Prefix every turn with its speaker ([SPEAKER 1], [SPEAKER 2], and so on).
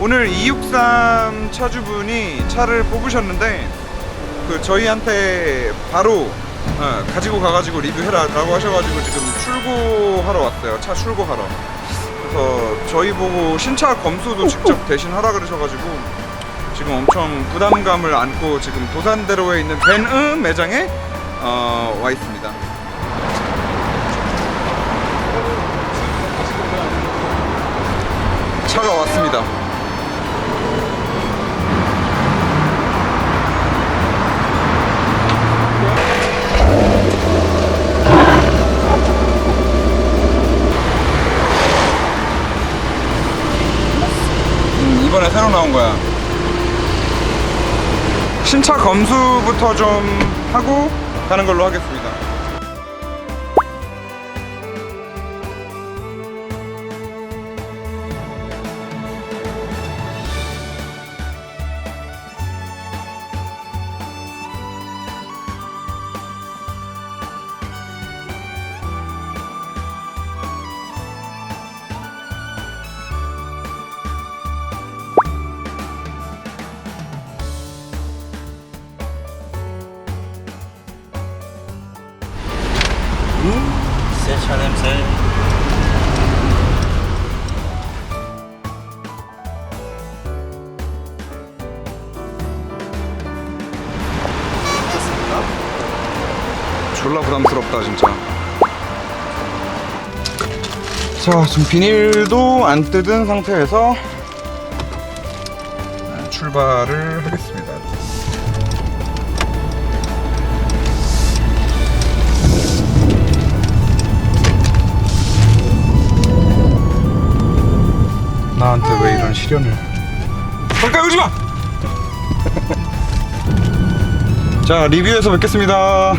[SPEAKER 1] 오늘 263 차주분이 차를 뽑으셨는데 그 저희한테 바로 어, 가지고 가가지고 리뷰해라 라고 하셔가지고 지금 출고하러 왔어요. 차 출고하러. 그래서 저희 보고 신차 검수도 직접 대신 하라 그러셔가지고 지금 엄청 부담감을 안고 지금 도산대로에 있는 벤으 매장에 어, 와 있습니다. 차가 왔습니다. 이번에 새로 나온 거야. 신차 검수부터 좀 하고 가는 걸로 하겠습니다.
[SPEAKER 2] 세차 냄새.
[SPEAKER 1] 졸라 부담스럽다 진짜. 자 지금 비닐도 안 뜯은 상태에서 출발을 하겠습니다. 시련을? 가까이 오지 마! 자 리뷰에서 뵙겠습니다.